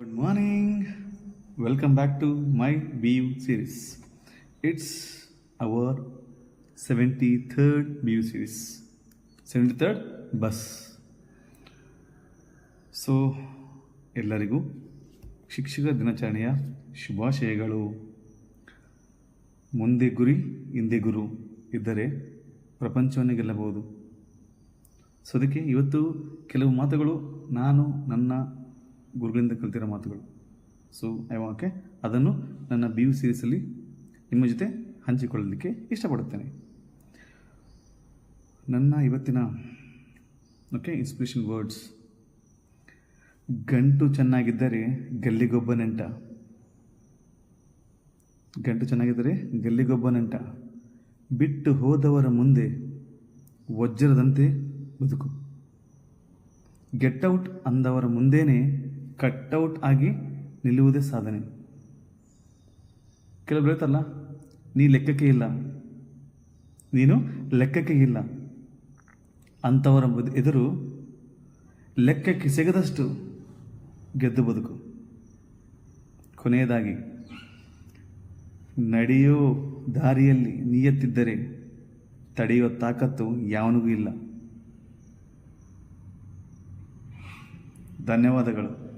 Good morning. Welcome back to my our series. It's our 73rd BU series. 73rd bus. So ಎಲ್ಲರಿಗೂ ಶಿಕ್ಷಕ ದಿನಾಚರಣೆಯ ಶುಭಾಶಯಗಳು ಮುಂದೆ ಗುರಿ, ಹಿಂದೆ ಗುರು ಇದ್ದರೆ ಪ್ರಪಂಚವನ್ನು ಗೆಲ್ಲಬಹುದು ಸೊ ಅದಕ್ಕೆ ಇವತ್ತು ಕೆಲವು ಮಾತುಗಳು ನಾನು, ನನ್ನ ಗುರುಗಳಿಂದ ಕಲ್ತಿರೋ ಮಾತುಗಳು. ಸೊ ಓಕೆ ಅದನ್ನು ನನ್ನ ಬಿ ಯು ಸೀರೀಸಲ್ಲಿ ನಿಮ್ಮ ಜೊತೆ ಹಂಚಿಕೊಳ್ಳಲಿಕ್ಕೆ ಇಷ್ಟಪಡುತ್ತೇನೆ. ನನ್ನ ಇವತ್ತಿನ ಓಕೆ ಇನ್ಸ್ಪಿರೇಷನ್ ವರ್ಡ್ಸ್ ಗಂಟು ಚೆನ್ನಾಗಿದ್ದರೆ ಗಲ್ಲಿಗೊಬ್ಬ ನೆಂಟ ಗಂಟು ಚೆನ್ನಾಗಿದ್ದರೆ ಗಲ್ಲಿಗೊಬ್ಬ ನೆಂಟ ಬಿಟ್ಟು ಹೋದವರ ಮುಂದೆ ವಜ್ರದಂತೆ ಬದುಕು. ಗೆಟ್ಔಟ್ ಅಂದವರ ಮುಂದೇನೆ ಕಟ್ಔಟ್ ಆಗಿ ನಿಲ್ಲುವುದೇ ಸಾಧನೆ. ಕೆಲವರು ಹೇಳ್ತಾರಲ್ಲ, ನೀ ಲೆಕ್ಕಕ್ಕೆ ಇಲ್ಲ. ನೀನು ಲೆಕ್ಕಕ್ಕೆ ಇಲ್ಲ. ಅಂಥವರ ಎದುರು ಲೆಕ್ಕಕ್ಕೆ ಸಿಗದಷ್ಟು ಗೆದ್ದು ಬದುಕು. ಕೊನೆಯದಾಗಿ, ನಡೆಯೋ ದಾರಿಯಲ್ಲಿ ನಿಯತ್ತಿದ್ದರೆ ತಡೆಯುವ ತಾಕತ್ತು ಯಾವನಿಗೂ ಇಲ್ಲ. ಧನ್ಯವಾದಗಳು.